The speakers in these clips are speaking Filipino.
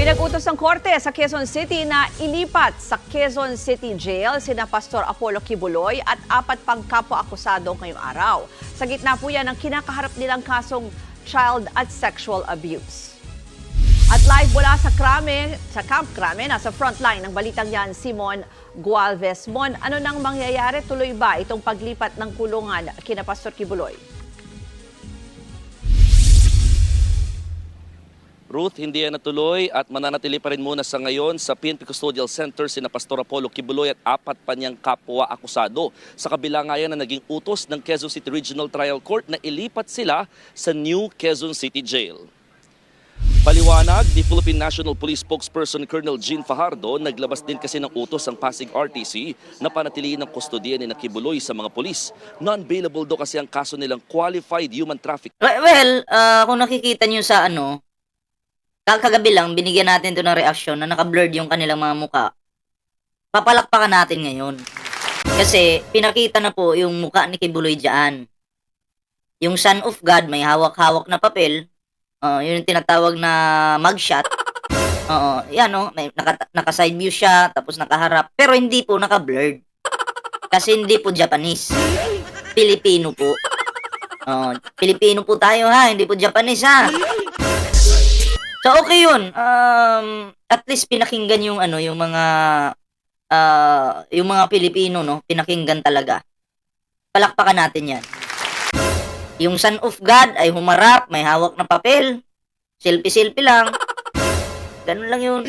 Pinag-utos ng korte sa Quezon City na ilipat sa Quezon City Jail sina Pastor Apollo Kibuloy at apat pang kapwa-akusado ngayong araw. Sa gitna po yan ang kinakaharap nilang kasong child at sexual abuse. At live mula sa Krame, sa Camp Krame, nasa frontline ng balitang yan, Simon Gualvez. Mon, ano nang mangyayari? Tuloy ba itong paglipat ng kulungan kina Pastor Kibuloy? Ruth, hindi yan natuloy at mananatili pa rin muna sa ngayon sa PNP Custodial Center sina Pastor Apollo Kibuloy at apat pa niyang kapwa akusado. Sa kabila nga yan na naging utos ng Quezon City Regional Trial Court na ilipat sila sa New Quezon City Jail. Paliwanag ni Philippine National Police spokesperson Colonel Jean Fajardo, naglabas din kasi ng utos ang Pasig RTC na panatiliin ang kustodiya ni Nakibuloy sa mga polis. Non-bailable daw kasi ang kaso nilang qualified human traffic Well, ah, kung nakikita nyo sa ano, kagabi lang, binigyan natin to ng reaksyon na naka-blurred yung kanilang mga muka. Papalakpakan natin ngayon. Kasi, pinakita na po yung muka ni Kibuloy dyan. Yung Son of God, may hawak-hawak na papel. Ah, yun yung tinatawag na mugshot. Oo, yan o, may naka, naka-side view siya, tapos nakaharap. Pero hindi po naka-blurred. Kasi hindi po Japanese. Pilipino po. Oh, Pilipino po tayo ha, hindi po Japanese ha. So okay 'yun. Um at least pinakinggan yung ano, yung mga ah, yung mga Pilipino no, pinakinggan talaga. Palakpakan natin 'yan. Yung Son of God ay humarap, may hawak na papel. Selfie-selfie lang. Ganun lang 'yun.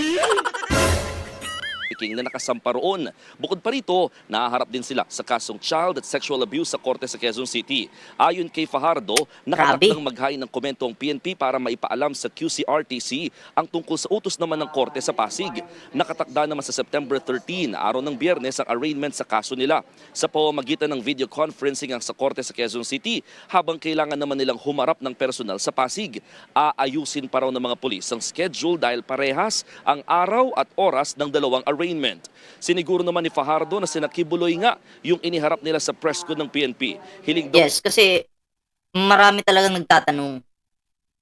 Trafficking na nakasampa roon. Bukod pa rito, nahaharap din sila sa kasong child at sexual abuse sa korte sa Quezon City. Ayon kay Fajardo, nakatakdang maghain ng komento ang PNP para maipaalam sa QCRTC ang tungkol sa utos naman ng korte sa Pasig. Nakatakda naman sa September 13, araw ng biyernes, ang arraignment sa kaso nila. Sa pamamagitan ng video conferencing ang sa korte sa Quezon City, habang kailangan naman nilang humarap ng personal sa Pasig. Aayusin pa raw ng mga polis ang schedule dahil parehas ang araw at oras ng dalawang arraignment. Siniguro naman ni Fajardo na sinakibuloy nga yung iniharap nila sa press con ng PNP. Hiling daw Yes, kasi marami talagang nagtatanong.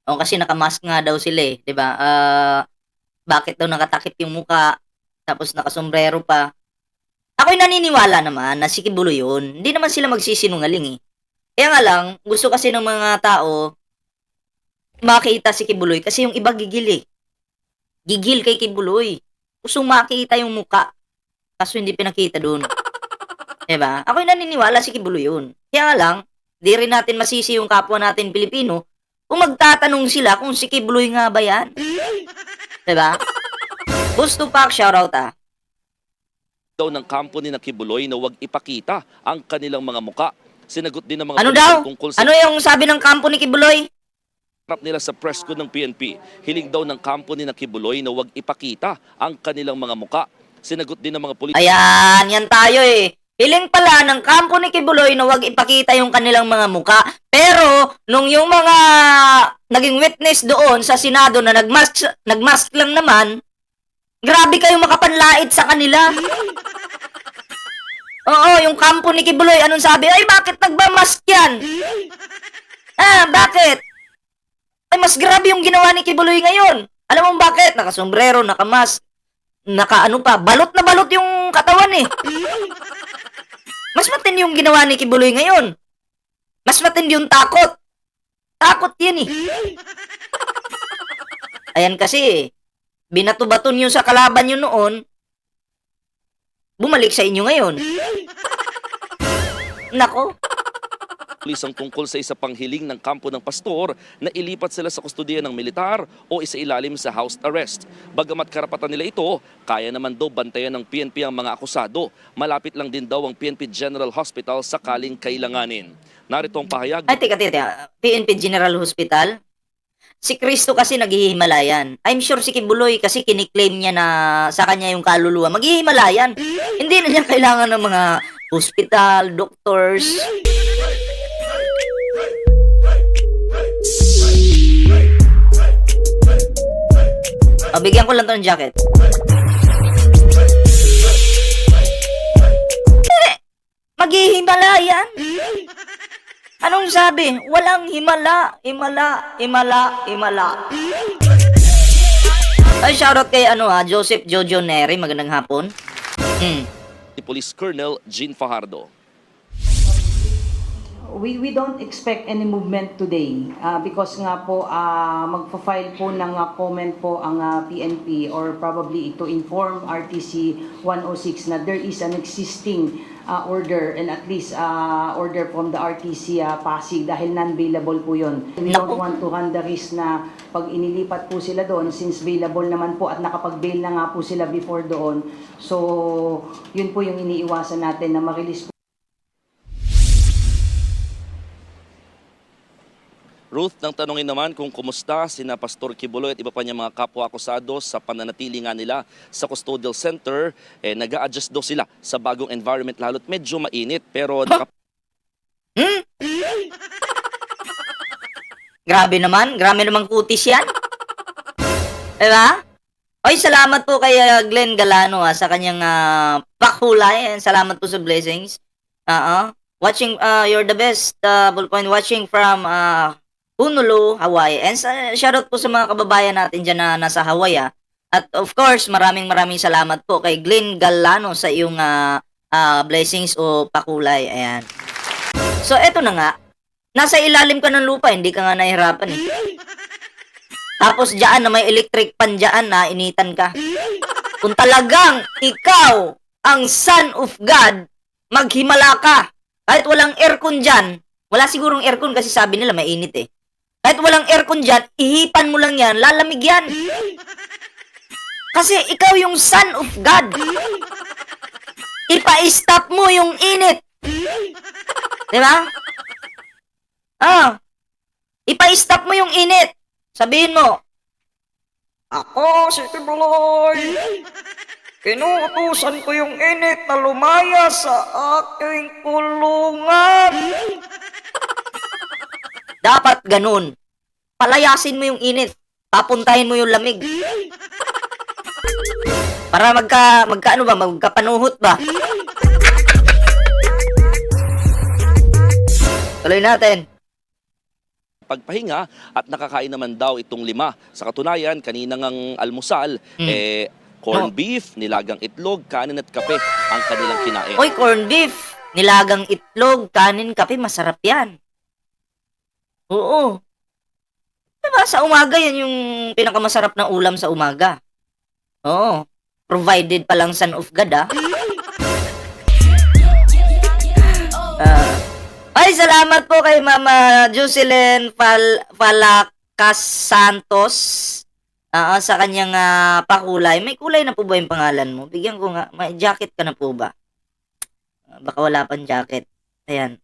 O kasi nakamask nga daw sila eh, 'di ba? Ah, bakit daw nakatakip yung muka tapos nakasombrero pa? Ako'y naniniwala naman na si Kibulo yun. Hindi naman sila magsisinungaling eh. Kaya nga lang, gusto kasi ng mga tao makita si Kibuloy kasi yung iba gigil eh. Gigil kay Kibuloy. Gusto makita yung muka. Kaso hindi pinakita doon. Diba? Ako'y naniniwala si Kibuloy yun. Kaya nga lang, di rin natin masisi yung kapwa natin Pilipino kung magtatanong sila kung si Kibuloy nga ba yan. Diba? Gusto pa, shoutout ah. daw ng kampo ni Nakibuloy na huwag ipakita ang kanilang mga muka. Sinagot din ng mga Ano daw? sa Ano yung sabi ng kampo ni Kibuloy? Harap nila sa press con ng PNP. Hiling daw ng kampo ni Nakibuloy na huwag ipakita ang kanilang mga muka. Sinagot din ng mga pulis Ayan, yan tayo eh. Hiling pala ng kampo ni Kibuloy na wag ipakita yung kanilang mga muka. Pero, nung yung mga naging witness doon sa Senado na nagmask, nagmask lang naman, grabe kayong makapanlait sa kanila. Oo, yung kampo ni Kibuloy, anong sabi? Ay, bakit nagmamask yan? Ah, bakit? Ay, mas grabe yung ginawa ni Kibuloy ngayon. Alam mo bakit? Nakasombrero, nakamask, naka ano pa, balot na balot yung katawan eh. Mas matindi yung ginawa ni Kibuloy ngayon. Mas matindi yung takot. Takot yan eh. Ayan kasi, binato-bato niyo sa kalaban niyo noon, bumalik sa inyo ngayon. Nako, pulis ang tungkol sa isa pang hiling ng kampo ng pastor na ilipat sila sa kustudiya ng militar o isa ilalim sa house arrest. Bagamat karapatan nila ito, kaya naman daw bantayan ng PNP ang mga akusado. Malapit lang din daw ang PNP General Hospital sakaling kailanganin. Narito ang pahayag Ay, teka, teka. PNP General Hospital? Si Kristo kasi naghihimalayan. I'm sure si Kibuloy kasi kiniklaim niya na sa kanya yung kaluluwa. Maghihimalayan. Hindi na niya kailangan ng mga hospital, doctors. O, bigyan ko lang to ng jacket. Eh, Maghihimalayan? Anong sabi? Walang himala, himala, himala, himala. Ay, shoutout kay ano ah, Joseph Jojo Neri. Magandang hapon. Ni Police Colonel Jean Fajardo. We, we don't expect any movement today uh, because nga po uh, magpa-file po ng uh, comment po ang uh, PNP or probably to inform RTC 106 na there is an existing uh, order and at least uh, order from the RTC uh, Pasig dahil non-bailable po yun. We don't want to run the risk na pag inilipat po sila doon since bailable naman po at nakapag-bail na nga po sila before doon. So yun po yung iniiwasan natin na ma-release Ruth, nang tanongin naman kung kumusta sina Pastor Kibuloy at iba pa niya mga kapwa akusado sa pananatili nga nila sa custodial center, eh, nag adjust daw sila sa bagong environment lalo't medyo mainit pero naka- Grabe naman. Grabe naman kutis yan. Diba? Oy, salamat po kay uh, Glenn Galano ah, sa kanyang uh, pakulay. And Salamat po sa blessings. Oo. Watching, uh, you're the best. Uh, Ballpoint watching from uh, Honolulu, Hawaii. And sa, shoutout po sa mga kababayan natin dyan na nasa Hawaii ah. At of course, maraming maraming salamat po kay Glenn Galano sa iyong uh, uh, blessings o pakulay. Ayan. So, eto na nga. Nasa ilalim ka ng lupa, hindi ka nga nahihirapan eh. Tapos dyan na may electric pan dyan na initan ka. Kung talagang ikaw ang son of God, maghimala ka. Kahit walang aircon dyan, wala sigurong aircon kasi sabi nila mainit eh. Kahit walang aircon dyan, ihipan mo lang yan, lalamig yan. Kasi ikaw yung son of God. Ipa-stop mo yung init. Di ba? Ah. Ipa-stop mo yung init. Sabihin mo, Ako, si Tibuloy. Inuutusan ko yung init na lumaya sa aking kulungan. Dapat ganun. Palayasin mo yung init. Papuntahin mo yung lamig. Para magka, magka ano ba, magkapanuhot ba? Tuloy natin. pagpahinga at nakakain naman daw itong lima. Sa katunayan, kaninang ang almusal, Mm. eh, corn Oh. beef, nilagang itlog, kanin at kape ang kanilang kinain. Oy, corned beef, nilagang itlog, kanin, kape, masarap yan. Oo. Diba, sa umaga yan yung pinakamasarap na ulam sa umaga. Oo. Provided pa lang son of God, ah. Ah. ay, salamat po kay Mama Jocelyn Fal Falacas Santos. Ah, sa kanyang ah, pakulay. May kulay na po ba yung pangalan mo? Bigyan ko nga. May jacket ka na po ba? Ah, baka wala pang jacket. Ayan.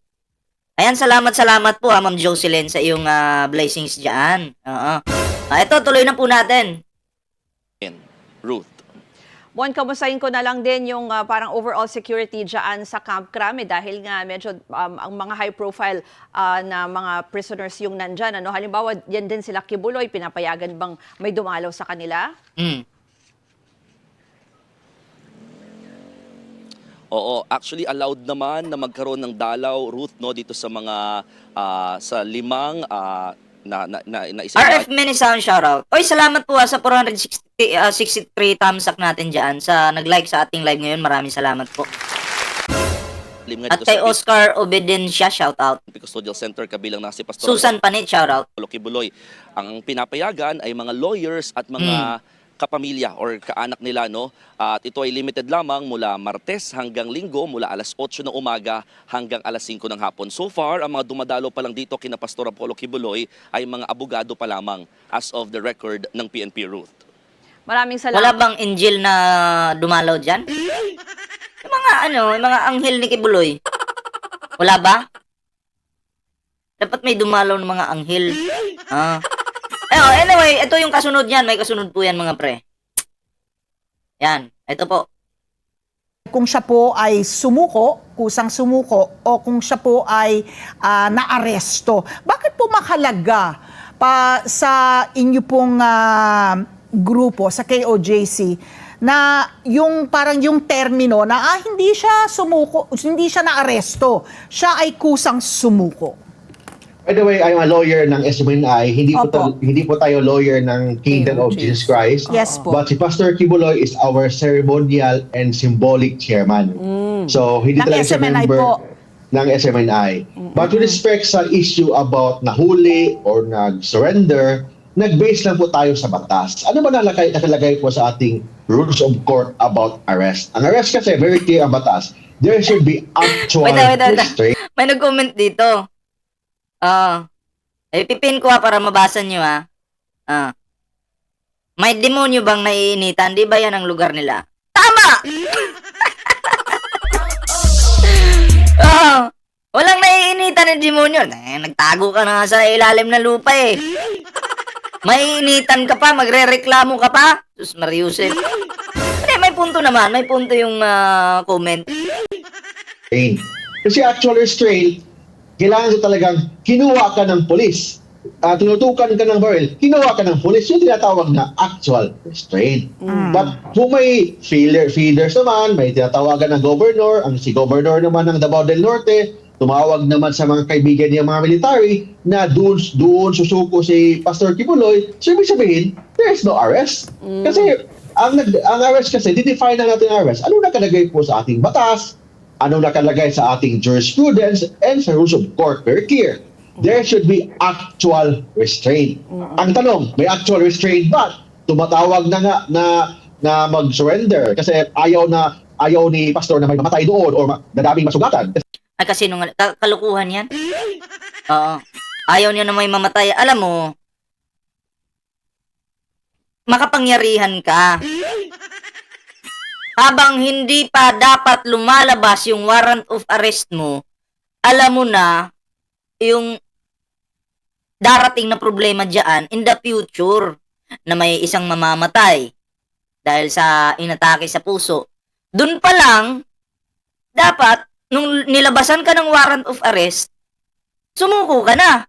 Ayan, salamat, salamat po ha, Ma'am Jocelyn, sa iyong ah, blessings dyan. Oo. Ah, ito, tuloy na po natin. Ruth. Bon, kamustahin ko na lang din yung ah, parang overall security dyan sa Camp Crame dahil nga medyo um, ang mga high profile ah, na mga prisoners yung nandyan. Ano? Halimbawa, yan din sila Kibuloy, pinapayagan bang may dumalaw sa kanila? Mm. Oo, actually allowed naman na magkaroon ng dalaw, Ruth, no, dito sa mga, ah, sa limang ah, na, na, na, na isa RF Mini Sound shoutout. Oy, salamat po ha, sa 463 ah, 63 thumbs up natin dyan sa nag-like sa ating live ngayon. Maraming salamat po. At kay Oscar Obedencia shoutout. Custodial Center kabilang na si Pastor Susan Panit shoutout. Apollo Kibuloy. Ang pinapayagan ay mga lawyers at mga Hmm. Kapamilya or kaanak nila no at ito ay limited lamang mula Martes hanggang Linggo mula alas 8 ng umaga hanggang alas 5 ng hapon. So far, ang mga dumadalo pa lang dito kina Pastor Apollo Kibuloy ay mga abogado pa lamang as of the record ng PNP Ruth. Maraming Wala salamat. bang angel na dumalaw dyan? Yung mga ano, yung mga anghel ni Kibuloy. Wala ba? Dapat may dumalaw ng mga anghel. Ah. Eh, anyway, ito yung kasunod niyan. May kasunod po yan mga pre. Yan. Ito po. kung siya po ay sumuko, kusang sumuko, o kung siya po ay ah, naaresto. Bakit po mahalaga pa sa inyo pong ah, grupo, sa KOJC, na yung parang yung termino na ah, hindi siya sumuko, hindi siya naaresto, siya ay kusang sumuko. By the way, I'm a lawyer ng SMNI. Hindi po, Opo. ta- hindi po tayo lawyer ng Kingdom of Jesus Christ. Yes po. But si Pastor Kibuloy is our ceremonial and symbolic chairman. So, hindi Ng talaga siya SMNI member po. ng SMNI. But with respect sa issue about nahuli or nag-surrender, nag-base lang po tayo sa batas. Ano ba nalagay, nakalagay po sa ating rules of court about arrest? Ang arrest kasi, very clear ang batas. There should be actual Wait, wait, wait, wait. restraint. May nag-comment dito. Ah. eh, pipin ko ha para mabasa nyo ha. Ah. May demonyo bang naiinitan? Di ba yan ang lugar nila? Tama! oh, walang naiinitan ng demonyo. Eh, nagtago ka na sa ilalim ng lupa eh. Maiinitan ka pa, magre-reklamo ka pa. Sus, Mariusep. Hindi, may punto naman. May punto yung ah, comment. restraint. Kasi actual restraint, kailangan ko talagang kinuha ka ng polis. Uh, tinutukan ka ng baril, kinuha ka ng polis, yung tinatawag na actual restraint. But kung may feeder, feeders naman, may tinatawagan ng governor, ang si governor naman ng Davao del Norte, tumawag naman sa mga kaibigan niya mga military na doon, doon susuko si Pastor Kibuloy, so ibig sabihin, there's no arrest. Kasi ang, ang arrest kasi, didefine na natin ang arrest. Ano nakalagay po sa ating batas? Ano nakalagay sa ating jurisprudence and sa rules of court? Very clear. There should be actual restraint. Ang tanong, may actual restraint ba? Tumatawag na nga na na mag-surrender kasi ayaw na ayaw ni pastor na may mamatay doon or dadaming masugatan. Ay, kasi nung ka- kalukuhan yan. Oo. Ayaw niya na may mamatay. Alam mo, makapangyarihan ka. Habang hindi pa dapat lumalabas yung warrant of arrest mo, alam mo na yung darating na problema dyan in the future na may isang mamamatay dahil sa inatake sa puso. Doon pa lang, dapat nung nilabasan ka ng warrant of arrest, sumuko ka na.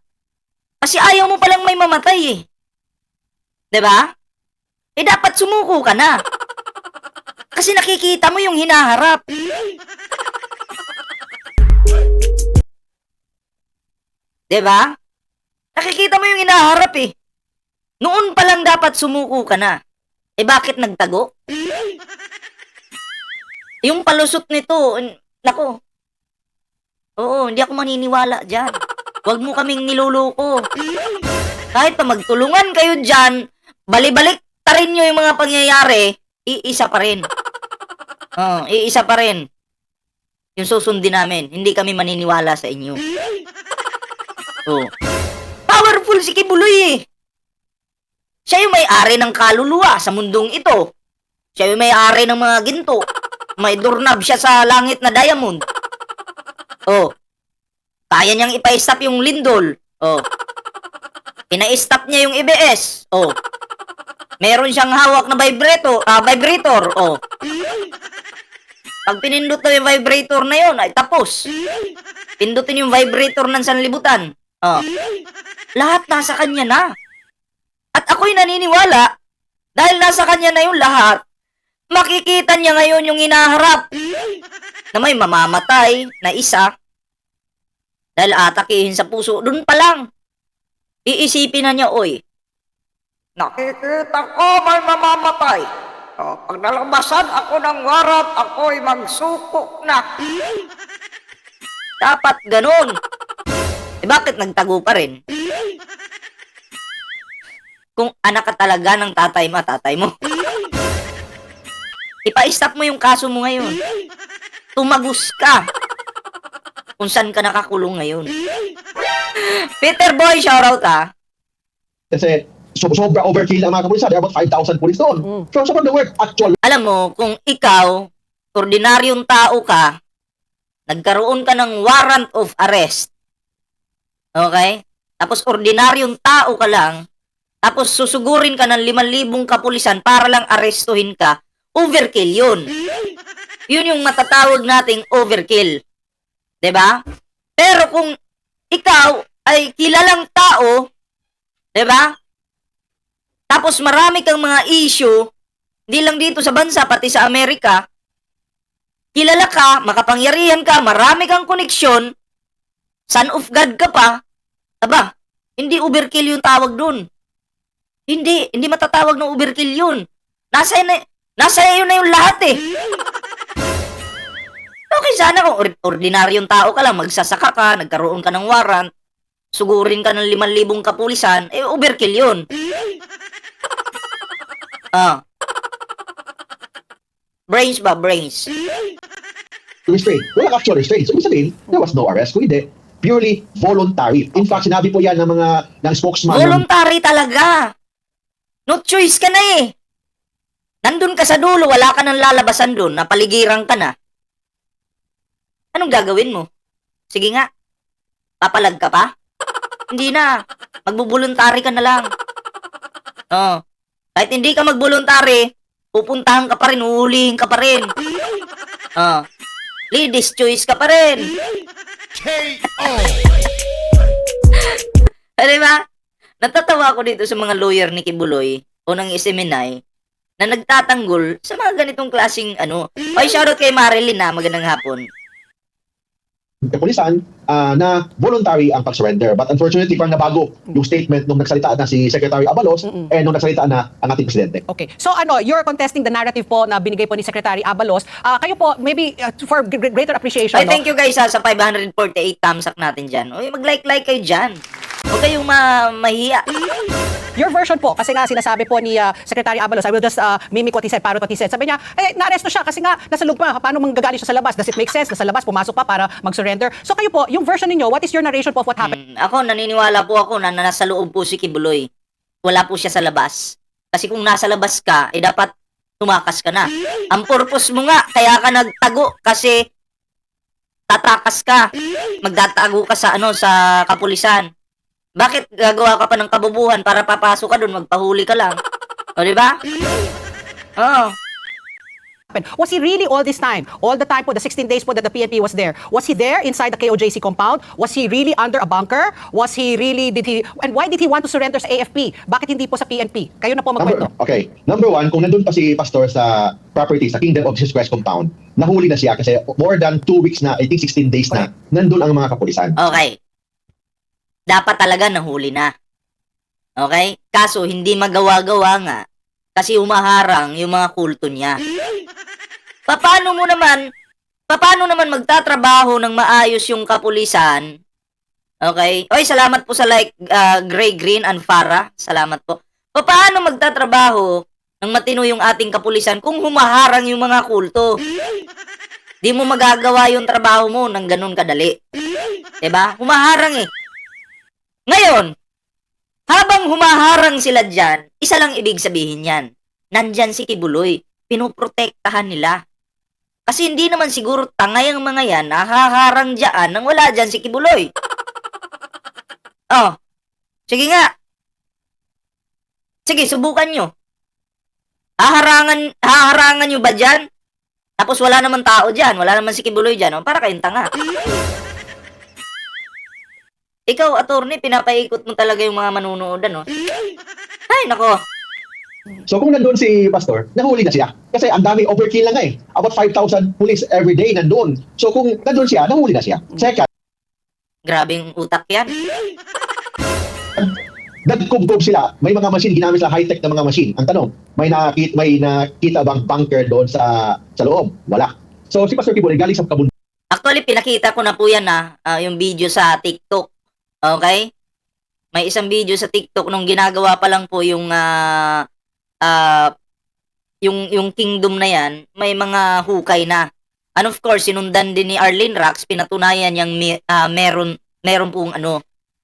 Kasi ayaw mo palang may mamatay eh. ba? Eh dapat sumuko ka na. Kasi nakikita mo yung hinaharap. ‘Di ba? Nakikita mo yung hinaharap eh. Noon pa lang dapat sumuko ka na. Eh bakit nagtago? Yung palusot nito, nako. Oo, hindi ako maniniwala dyan. Huwag mo kaming niluloko. Kahit pa magtulungan kayo dyan, balibalik ta rin nyo yung mga pangyayari, iisa pa rin. Oo, iisa pa rin. Yung susundin namin, hindi kami maniniwala sa inyo. Oo. Powerful si Kibuloy eh. Siya yung may-ari ng kaluluwa sa mundong ito. Siya yung may-ari ng mga ginto. May doorknob siya sa langit na diamond. Oh. Kaya niyang ipa-stop yung lindol. Oh. Pina-stop niya yung EBS. Oh. Meron siyang hawak na vibrator, ah, vibrator. Oh. Pag pinindot mo yung vibrator na yun, ay tapos. Pindutin yung vibrator ng sanlibutan. Oh. Lahat nasa kanya na. At ako'y naniniwala, dahil nasa kanya na yung lahat, makikita niya ngayon yung inaharap na may mamamatay na isa dahil atakihin sa puso. Doon pa lang, iisipin na niya, oy, nakikita ko may mamamatay. O, pag nalabasan ako ng warat, ako'y magsuko na. Dapat ganun. Eh bakit nagtago pa rin? Kung anak ka talaga ng tatay mo, tatay mo. Ipa-stop mo yung kaso mo ngayon. Tumagos ka. Kung saan ka nakakulong ngayon. Peter Boy, shoutout ah. Kasi so, sobra overkill ang mga kapulisan. There are about 5,000 police doon. So, so the word actual Alam mo, kung ikaw, ordinaryong tao ka, nagkaroon ka ng warrant of arrest, okay? Tapos ordinaryong tao ka lang, tapos susugurin ka ng 5,000 kapulisan para lang arestuhin ka, overkill yun. Yun yung matatawag nating overkill. 'Di ba? Pero kung ikaw ay kilalang tao, 'di ba? Tapos marami kang mga issue, hindi lang dito sa bansa, pati sa Amerika, kilala ka, makapangyarihan ka, marami kang koneksyon, son of God ka pa, Aba, hindi overkill yung tawag dun. Hindi, hindi matatawag na overkill yun. Nasa na, nasa iyo na yung lahat eh. Okay, sana kung or- ordinaryong tao ka lang, magsasaka ka, nagkaroon ka ng warrant, sugurin ka ng 5,000 kapulisan, eh overkill yun. ah. Brains ba? Brains. restraint. Walang actual restraint. So, ibig sabihin, there was no arrest. Kung hindi, purely voluntary. In fact, sinabi po yan ng mga ng spokesman ng Voluntary talaga. No choice ka na eh. Nandun ka sa dulo, wala ka nang lalabasan doon, napaligiran ka na. Anong gagawin mo? Sige nga. Papalag ka pa? hindi na. Magbubuluntary ka na lang. Oh. Kahit hindi ka magbuluntary, pupuntahan ka pa rin, uhulihin ka pa rin. Oh. Ladies choice ka pa rin. Ano ba? Natatawa ako dito sa mga lawyer ni Kibuloy o ng Isiminay na nagtatanggol sa mga ganitong klaseng ano. Ay, shoutout kay Marilyn na magandang hapon. Kapulisan ah, na voluntary ang pag-surrender. But unfortunately, parang nabago yung statement nung nagsalita na si Secretary Abalos eh nung nagsalita na ang ating presidente. Okay. So ano, you're contesting the narrative po na binigay po ni Secretary Abalos. Ah, kayo po, maybe uh, for gr- greater appreciation, Ay, no? thank you guys ha, sa 548 thumbs up natin dyan. Uy, mag-like-like kayo dyan. Huwag kayong ma mahiya. Your version po, kasi nga sinasabi po ni uh, Secretary Abalos, I will just uh, mimic what he said, parrot what he said. Sabi niya, eh, naaresto siya kasi nga nasa loob pa. Paano manggagaling siya sa labas? Does it make sense? Nasa labas, pumasok pa para mag-surrender. So kayo po, yung version ninyo, what is your narration po of what happened? Mm, ako, naniniwala po ako na nasa loob po si Kibuloy. Wala po siya sa labas. Kasi kung nasa labas ka, eh dapat tumakas ka na. Ang purpose mo nga, kaya ka nagtago kasi tatakas ka. Magdatago ka sa ano sa kapulisan. Bakit gagawa ka pa ng kabubuhan para papasok ka doon, magpahuli ka lang? O, di ba? Oo. Was he really all this time, all the time po, the 16 days po that the PNP was there, was he there inside the KOJC compound? Was he really under a bunker? Was he really, did he, and why did he want to surrender sa AFP? Bakit hindi po sa PNP? Kayo na po magkwento. Number, okay. Number one, kung nandun pa si Pastor sa property, sa Kingdom of Jesus Christ compound, nahuli na siya kasi more than 2 weeks na, I think 16 days na, nandun ang mga kapulisan. Okay. Dapat talaga nahuli na. Okay? Kaso hindi magawa-gawa nga kasi umaharang yung mga kulto niya. Paano mo naman, paano naman magtatrabaho ng maayos yung kapulisan? Okay? Oy, salamat po sa like uh, Gray Green and Farah. Salamat po. Paano magtatrabaho ng matino yung ating kapulisan kung humaharang yung mga kulto? Di mo magagawa yung trabaho mo ng ganun kadali. 'Di ba? Humaharang eh. Ngayon, habang humaharang sila dyan, isa lang ibig sabihin yan. Nandyan si Kibuloy. Pinoprotektahan nila. Kasi hindi naman siguro tangay ang mga yan nahaharang dyan nang wala dyan si Kibuloy. Oh, sige nga. Sige, subukan nyo. Haharangan, haharangan nyo ba dyan? Tapos wala naman tao dyan, wala naman si Kibuloy dyan. Oh, para kayong tanga. Ikaw, attorney, pinapaikot mo talaga yung mga manunood, ano? Ay, nako. So kung nandun si Pastor, nahuli na siya. Kasi ang dami overkill na nga eh. About 5,000 police every day nandun. So kung nandun siya, nahuli na siya. Second, Grabing utak yan. nagkubgob sila. May mga machine, ginamit sila high-tech na mga machine. Ang tanong, may nakita, may nakita bang bunker doon sa sa loob? Wala. So si Pastor Kibuloy galing sa kabundok Actually, pinakita ko na po yan na yung video sa TikTok. Okay? May isang video sa TikTok nung ginagawa pa lang po yung ah ah, yung yung kingdom na yan, may mga hukay na. And of course, sinundan din ni Arlene Rax, pinatunayan yung mi- ah, meron meron pong ano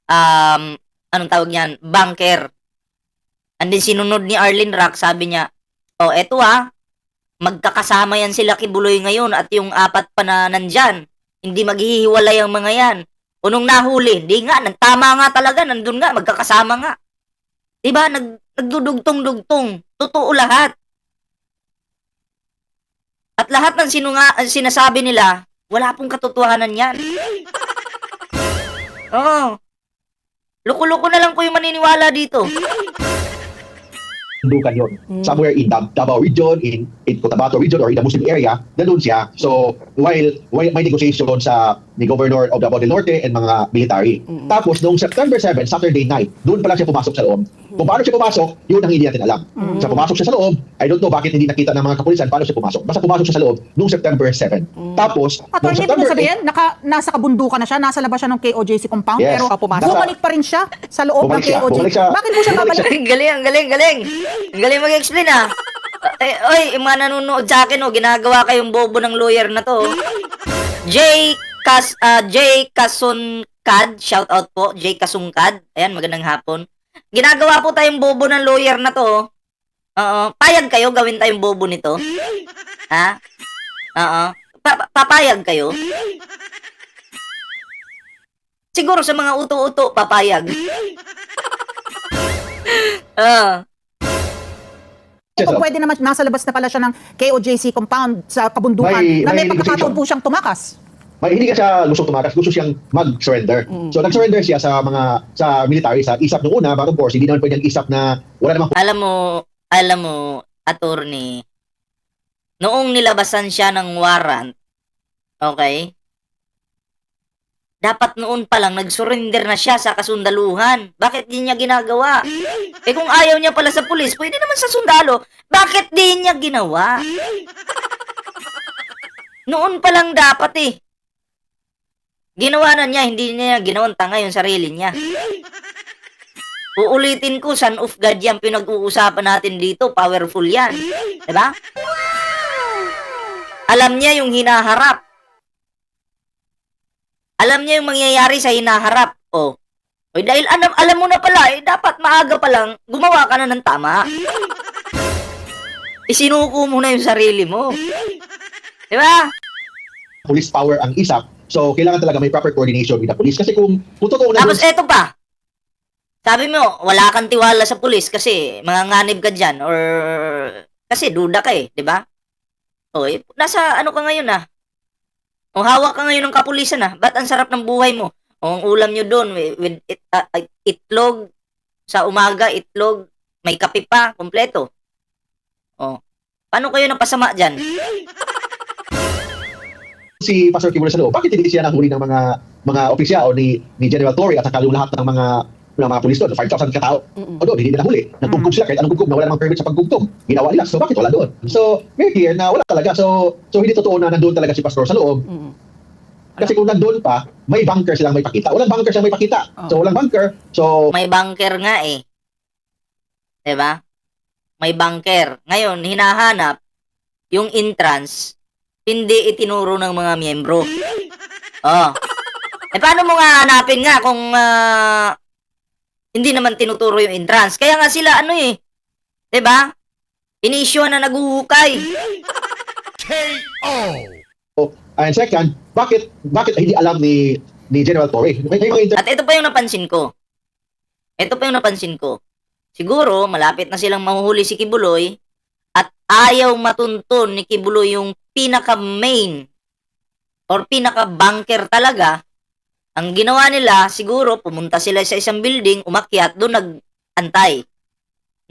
um anong tawag niyan, bunker. And then sinunod ni Arlene Rax, sabi niya, "Oh, eto ah, magkakasama yan sila Kibuloy ngayon at yung apat pa na nandyan. Hindi maghihiwalay ang mga yan. O nung nahuli, hindi nga, nagtama nga talaga, nandun nga, magkakasama nga. Diba, nag, nagdudugtong-dugtong. Totoo lahat. At lahat ng sinunga, sinasabi nila, wala pong katotohanan yan. Oo. Loko-loko na lang po yung maniniwala dito. Dukan yun. Somewhere in Dab- Davao region, in, in Cotabato region, or in the Muslim area, nandun siya. So, while, while may negotiation sa ni Governor of Davao del Norte and mga military. Tapos, noong September 7, Saturday night, doon pa lang siya pumasok sa loob. Kung paano siya pumasok, yun ang hindi natin alam. Sa pumasok siya sa loob, I don't know bakit hindi nakita ng mga kapulisan paano siya pumasok. Basta pumasok siya sa loob noong September 7. Tapos, At noong September 8, sabihin, naka, nasa kabundukan na siya, nasa labas siya ng KOJC compound, Yes. pero pumasok. bumalik pa rin siya sa loob ng KOJC. siya. Bakit mo siya babalik? galing, galing, galing. Ang galing mag-explain ah. Eh, oy, yung mga nanonood sa akin, oh, ginagawa kayong bobo ng lawyer na to. oh. J. Kas, ah, J. Kasunkad, shout out po, J. Kasungkad. Ayan, magandang hapon. Ginagawa po tayong bobo ng lawyer na to. oh. Oo, payag kayo gawin tayong bobo nito? Ha? Oo. Pa- pa- papayag kayo? Siguro sa mga uto-uto, papayag. Ah. siya sa Kung pwede naman, nasa labas na pala siya ng KOJC compound sa kabundukan May- na may, may pagkakataon po siyang tumakas. may hindi ka siya gusto tumakas, gusto siyang mag-surrender. So nag-surrender siya sa mga sa military sa ISAP nung una, bago course, hindi naman pwede yung ISAP na wala namang alam mo, alam mo, attorney, noong nilabasan siya ng warrant, okay, dapat noon pa lang nag-surrender na siya sa kasundaluhan. Bakit di niya ginagawa? Eh kung ayaw niya pala sa pulis, pwede naman sa sundalo. Bakit di niya ginawa? Noon pa lang dapat eh. Ginawa na niya, hindi niya ginawang tanga yung sarili niya. Uulitin ko, son of God yan pinag-uusapan natin dito. Powerful yan. Diba? Alam niya yung hinaharap. Alam niya yung mangyayari sa hinaharap. O. O dahil alam, alam mo na pala, eh, dapat maaga pa lang, gumawa ka na ng tama. Isinuko mo na yung sarili mo. Diba? police power ang ISAP. So kailangan talaga may proper coordination with the police kasi kung kung totoo na Tapos eto pa. Sabi mo, wala kang tiwala sa pulis kasi manganganib ka dyan or kasi duda ka eh, di ba? O, eh, nasa ano ka ngayon ah? O hawak ka ngayon ng kapulisan ah. Ba't ang sarap ng buhay mo? O ang ulam nyo doon with, it, ah, itlog sa umaga, itlog, may kape pa, kompleto. O, paano kayo napasama dyan? si Pastor Kibulo sa loob, bakit hindi siya nahuli ng mga mga opisyal ni ni General Torre at saka lahat ng mga ng mga pulis doon, 5,000 katao. O doon, hindi nila huli. Nagkugkog sila kahit anong kugkog na wala namang permit sa pagkugkog. Ginawa nila. So bakit wala doon? So, very clear na wala talaga. So, so hindi totoo na nandun talaga si Pastor sa loob. Kasi kung nandun pa, may bunker silang may pakita. Walang bunker silang may pakita. So, walang bunker. So, May bunker nga eh. 'Di ba? May bunker. Ngayon, hinahanap yung entrance, hindi itinuro ng mga miyembro. Oh. Eh paano mo nga hanapin nga kung ah, hindi naman tinuturo yung entrance? Kaya nga sila ano eh. 'Di ba? Inisyo na naguhukay. and second, bakit bakit hindi alam ni ni General Torre? May, may mga inter- At ito pa yung napansin ko. Ito pa yung napansin ko. Siguro, malapit na silang mahuhuli si Kibuloy at ayaw matunton ni Kibuloy yung pinaka-main or pinaka-bunker talaga. Ang ginawa nila, siguro, pumunta sila sa isang building, umakyat, doon nag-antay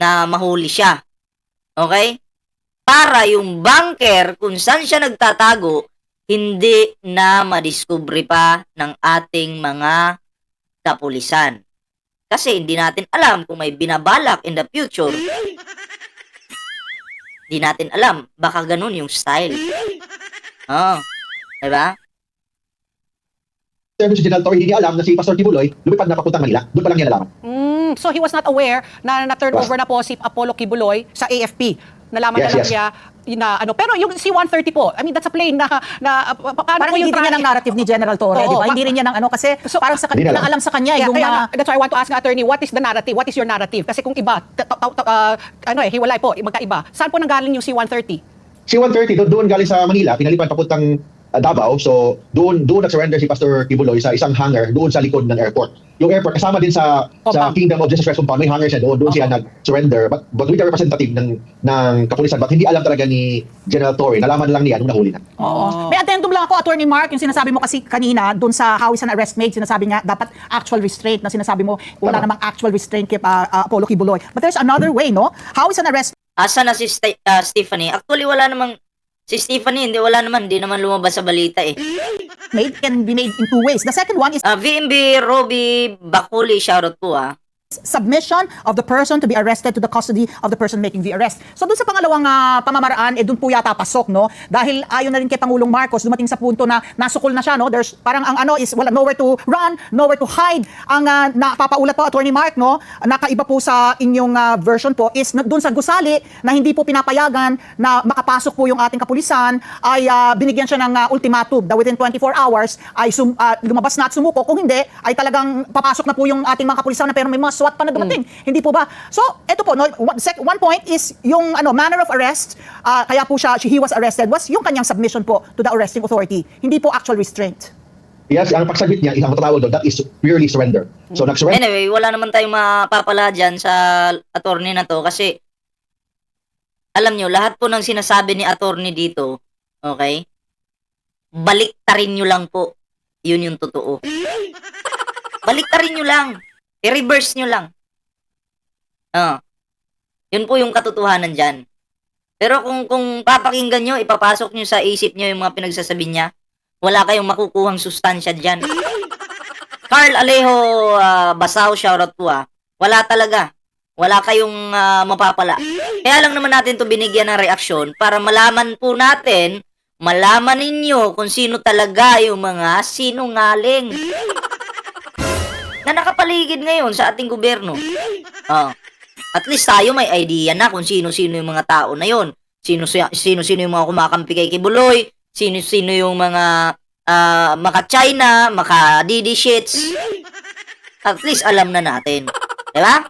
na mahuli siya. Okay? Para yung bunker, kung saan siya nagtatago, hindi na madiskubre pa ng ating mga kapulisan. Kasi hindi natin alam kung may binabalak in the future. Hindi natin alam. Baka ganun yung style. Oo. Diba? Si General Torre, hindi niya alam na si Pastor Kibuloy lumipad na papuntang Manila. Doon pa lang niya nalaman. Mm, so he was not aware na na-turn over na po si Apollo Kibuloy sa AFP. Nalaman Yes, na lang yes. niya na ano. Pero yung C-130 po, I mean, that's a plane na, na pa- pa- paano Parang po hindi rin niya ng narrative ni General Torre, di ba? Hindi rin niya ng ano, kasi So, parang sa na alam sa kanya, Yeah, yung kaya nga, that's why I want to ask nga, attorney, what is the narrative? What is your narrative? Kasi kung iba, ta- ta- ta- uh, ano eh, hiwalay po, magkaiba. Saan po nanggaling yung C-130? Si 130 doon, doon galing sa Manila, pinalipad papuntang uh, Davao. So doon doon nag-surrender si Pastor Kibuloy sa isang hangar doon sa likod ng airport. Yung airport kasama din sa sa Compound. Kingdom of Jesus Christ compound, may hangar siya doon. Doon siya nag-surrender but, but with the representative ng ng kapulisan but hindi alam talaga ni General Torre. Nalaman lang niya nung nahuli na. Oo. May addendum lang ako, Attorney Mark, yung sinasabi mo kasi kanina, dun sa how is an arrest made, sinasabi nga, dapat actual restraint na sinasabi mo, wala Tama. namang actual restraint kay ah, ah, Apollo Kibuloy. But there's another way, no? How is an arrest Asa na si Ste- ah, Stephanie? Actually, wala namang, si Stephanie, hindi, wala naman, hindi naman lumabas sa balita eh. made can be made in two ways. The second one is Ah, VMB, Roby, Bakuli, shoutout po ah. Submission of the person to be arrested to the custody of the person making the arrest. So dun sa pangalawang ah, pamamaraan, eh dun po yata pasok, no? Dahil ayon na rin kay Pangulong Marcos, dumating sa punto na nasukol na siya, no? There's parang ang ano is wala nowhere to run, nowhere to hide. Ang ah, napapaulat po Attorney Mark, no? Nakaiba po sa inyong ah, version po is dun sa gusali na hindi po pinapayagan na makapasok po yung ating kapulisan ay ah, binigyan siya ng ah, ultimatum na within 24 hours ay sum, ah, lumabas na at sumuko. Kung hindi, ay talagang papasok na po yung ating mga kapulisan na pero may mga SWAT pa na dumating. Hindi po ba? So, eto po, no, one, sec- one point is yung ano manner of arrest, ah, kaya po siya, he was arrested, was yung kanyang submission po to the arresting authority. Hindi po actual restraint. Yes, ang pagsabit niya, isang matatawag doon, that is purely surrender. So nag-surrender Anyway, wala naman tayong mapapala dyan sa attorney na to kasi alam nyo, lahat po ng sinasabi ni attorney dito, okay, baliktarin nyo lang po. Yun yung totoo. Baliktarin nyo lang. I-reverse nyo lang. Ah. Yun po yung katotohanan dyan. Pero kung kung papakinggan nyo, ipapasok nyo sa isip nyo yung mga pinagsasabi niya, wala kayong makukuhang sustansya dyan. Carl Alejo ah, Basaw, shoutout po ah. Wala talaga. Wala kayong ah, mapapala. Kaya lang naman natin to binigyan ng reaksyon para malaman po natin, malaman ninyo kung sino talaga yung mga sinungaling na nakapaligid ngayon sa ating gobyerno. Ah. At least tayo may idea na kung sino-sino yung mga tao na yon. Sino-sino yung mga kumakampi kay Kibuloy, sino-sino yung mga ah, maka-China, maka-Didi shits. At least alam na natin. Di ba?